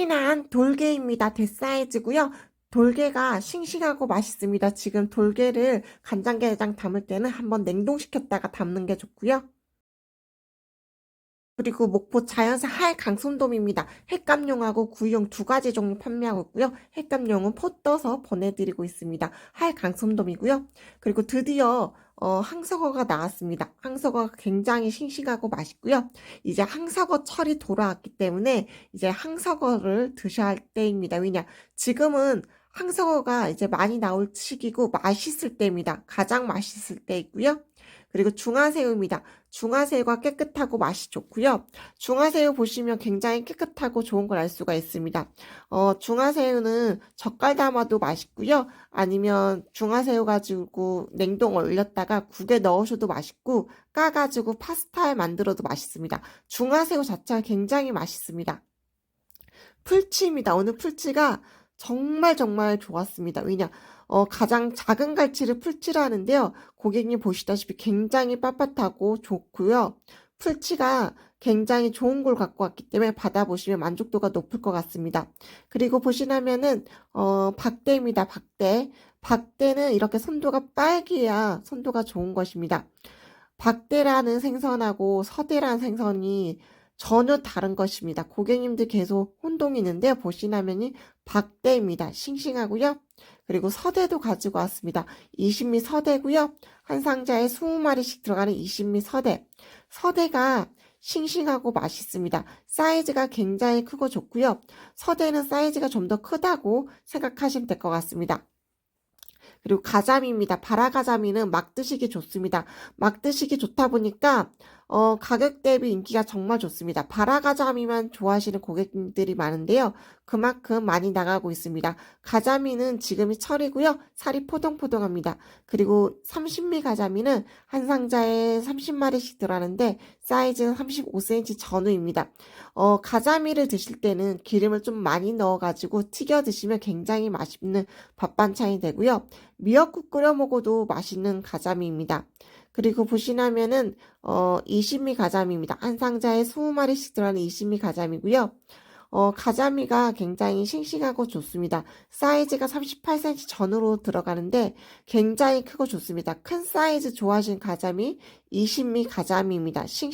흔한 돌게입니다. 대사이즈고요. 돌게가 싱싱하고 맛있습니다. 지금 돌게를 간장게장 담을 때는 한번 냉동시켰다가 담는 게 좋고요. 그리고 목포 자연산 할 강손돔입니다. 횟감용하고 구이용 두 가지 종류 판매하고 있고요. 횟감용은 포 떠서 보내드리고 있습니다. 할 강손돔이고요. 그리고 드디어 어, 항석어가 나왔습니다. 항석어가 굉장히 싱싱하고 맛있고요. 이제 항석어 철이 돌아왔기 때문에 이제 항석어를 드셔야 할 때입니다. 왜냐? 지금은 항석어가 이제 많이 나올 시기고 맛있을 때입니다. 가장 맛있을 때이고요. 그리고 중화새우입니다. 중화새우가 깨끗하고 맛이 좋고요. 중화새우 보시면 굉장히 깨끗하고 좋은 걸 알 수가 있습니다. 어, 중화새우는 젓갈 담아도 맛있고요. 아니면 중화새우 가지고 냉동 얼렸다가 국에 넣으셔도 맛있고 까가지고 파스타에 만들어도 맛있습니다. 중화새우 자체가 굉장히 맛있습니다. 풀치입니다. 오늘 풀치가 정말 정말 좋았습니다. 왜냐, 어, 가장 작은 갈치를 풀치라 하는데요. 고객님 보시다시피 굉장히 빳빳하고 좋고요. 풀치가 굉장히 좋은 걸 갖고 왔기 때문에 받아보시면 만족도가 높을 것 같습니다. 그리고 보시면은, 어, 박대입니다. 박대. 박대는 이렇게 선도가 빨개야 선도가 좋은 것입니다. 박대라는 생선하고 서대라는 생선이 전혀 다른 것입니다. 고객님들 계속 혼동이 있는데요. 보시면이 박대입니다. 싱싱하고요. 그리고 서대도 가지고 왔습니다. 20미 서대고요. 한 상자에 20마리씩 들어가는 20미 서대. 서대가 싱싱하고 맛있습니다. 사이즈가 굉장히 크고 좋고요. 서대는 사이즈가 좀 더 크다고 생각하시면 될 것 같습니다. 그리고 가자미입니다. 바라가자미는 막 드시기 좋습니다. 막 드시기 좋다 보니까 어, 가격 대비 인기가 정말 좋습니다. 바라가자미만 좋아하시는 고객님들이 많은데요. 그만큼 많이 나가고 있습니다. 가자미는 지금이 철이고요. 살이 포동포동합니다. 그리고 30미 가자미는 한 상자에 30마리씩 들어가는데 사이즈는 35cm 전후입니다. 어, 가자미를 드실 때는 기름을 좀 많이 넣어가지고 튀겨 드시면 굉장히 맛있는 밥 반찬이 되고요. 미역국 끓여 먹어도 맛있는 가자미입니다. 그리고 보시면은 어 20미 가자미입니다. 한 상자에 20마리씩 들어가는 20미 가자미고요. 어, 가자미가 굉장히 싱싱하고 좋습니다. 사이즈가 38cm 전후로 들어가는데 굉장히 크고 좋습니다. 큰 사이즈 좋아하시는 가자미 20미 가자미입니다. 싱싱